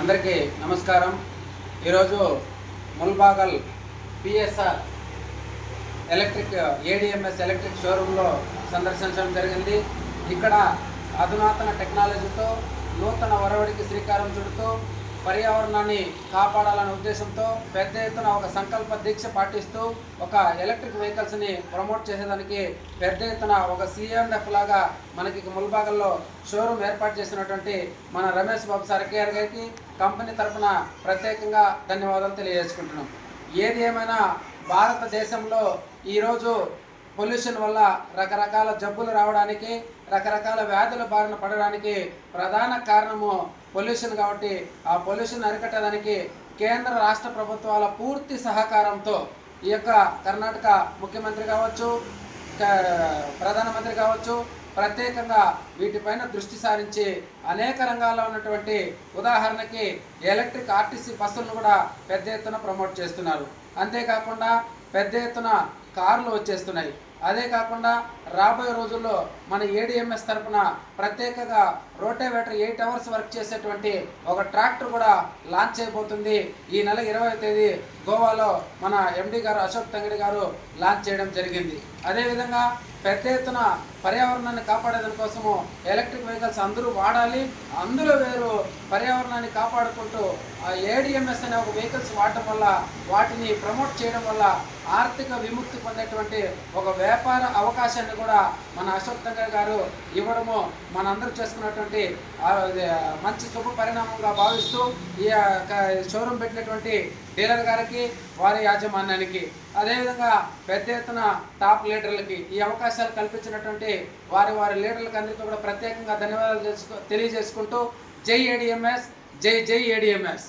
అందరికీ నమస్కారం. ఈరోజు Mulbagal PSR electric ADMS electric షోరూంలో సందర్శించడం జరిగింది. ఇక్కడ అధునాతన టెక్నాలజీతో నూతన ఒరవడికి శ్రీకారం చుడుతూ పర్యావరణాన్ని కాపాడాలనే ఉద్దేశంతో పెద్ద ఎత్తున ఒక సంకల్ప దీక్ష పాటిస్తూ ఒక ఎలక్ట్రిక్ వెహికల్స్ని ప్రమోట్ చేసేదానికి పెద్ద ఎత్తున ఒక సిఎంఎఫ్ లాగా మనకి ముల్బాగల్లో షోరూమ్ ఏర్పాటు చేసినటువంటి మన రమేష్ బాబు సార్ కేఆర్ గారికి కంపెనీ తరఫున ప్రత్యేకంగా ధన్యవాదాలు తెలియజేసుకుంటున్నాం. ఏది ఏమైనా భారతదేశంలో ఈరోజు పొల్యూషన్ వల్ల రకరకాల జబ్బులు రావడానికి రకరకాల వ్యాధుల బారిన పడడానికి ప్రధాన కారణము పొల్యూషన్ కాబట్టి ఆ పొల్యూషన్ అరికట్టడానికి కేంద్ర రాష్ట్ర ప్రభుత్వాల పూర్తి సహకారంతో ఈ యొక్క కర్ణాటక ముఖ్యమంత్రి కావచ్చు ప్రధానమంత్రి కావచ్చు ప్రత్యేకంగా వీటిపైన దృష్టి సారించి అనేక రంగాల్లో ఉన్నటువంటి ఉదాహరణకి ఎలక్ట్రిక్ ఆర్టీసీ బస్సులను కూడా పెద్ద ఎత్తున ప్రమోట్ చేస్తున్నారు. అంతేకాకుండా పెద్ద ఎత్తున కార్లు వచ్చేస్తున్నాయి. అదే కాకుండా రాబోయే రోజుల్లో మన ఏడిఎంఎస్ తరఫున ప్రత్యేకంగా రోటేవేటర్ ఎయిట్ అవర్స్ వర్క్ చేసేటువంటి ఒక ట్రాక్టర్ కూడా లాంచ్ చేయబోతుంది. ఈ నెల ఇరవై తేదీ గోవాలో మన ఎండి గారు అశోక్ తంగడి గారు లాంచ్ చేయడం జరిగింది. అదేవిధంగా పెద్ద ఎత్తున పర్యావరణాన్ని కాపాడేదాని కోసము ఎలక్ట్రిక్ వెహికల్స్ అందరూ వాడాలి అందులో వేరు పర్యావరణాన్ని కాపాడుకుంటూ ఆ ఏడిఎంఎస్ అనే ఒక వెహికల్స్ వాడటం వల్ల వాటిని ప్రమోట్ చేయడం వల్ల ఆర్థిక విముక్తి పొందేటువంటి ఒక వ్యాపార అవకాశాన్ని కూడా మన అశోక్ తంగర్ గారు ఇవ్వడము మనందరూ చేసుకున్నటువంటి మంచి శుభ పరిణామంగా భావిస్తూ ఈ షోరూమ్ పెట్టినటువంటి డీలర్ గారికి వారి యాజమాన్యానికి అదేవిధంగా పెద్ద ఎత్తున టాప్ లీడర్లకి ఈ అవకాశాలు కల్పించినటువంటి వారి వారి లీడర్లకు అందరికీ కూడా ప్రత్యేకంగా ధన్యవాదాలు చేసుకో తెలియజేసుకుంటూ జై ఏడిఎంఎస్ జై జై ఏడిఎంఎస్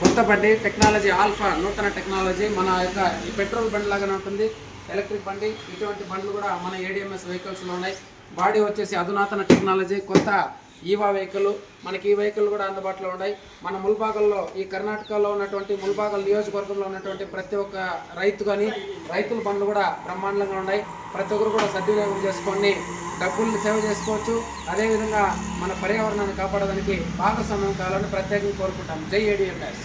కొత్త బండి టెక్నాలజీ ఆల్ఫా నూతన టెక్నాలజీ మన యొక్క ఈ పెట్రోల్ బండి లాగానే ఉంటుంది. ఎలక్ట్రిక్ బండి ఇటువంటి బండ్లు కూడా మన ఏడిఎంఎస్ వెహికల్స్లో ఉన్నాయి బాడీ వచ్చేసి అధునాతన టెక్నాలజీ కొత్త ఈవా వెహికల్ మనకి ఈ వెహికల్ కూడా అందుబాటులో ఉన్నాయి. మన ముల్బాగల్లో ఈ కర్ణాటకలో ఉన్నటువంటి ముల్బాగల్ నియోజకవర్గంలో ఉన్నటువంటి ప్రతి ఒక్క రైతు కానీ రైతుల పనులు కూడా బ్రహ్మాండంగా ఉన్నాయి. ప్రతి ఒక్కరు కూడా సద్వినియోగం చేసుకొని డబ్బుల్ని సేవ చేసుకోవచ్చు. అదేవిధంగా మన పర్యావరణాన్ని కాపాడడానికి భాగస్వామ్యం కావాలని ప్రత్యేకంగా కోరుకుంటాం. జై ఏడిఎంఎస్.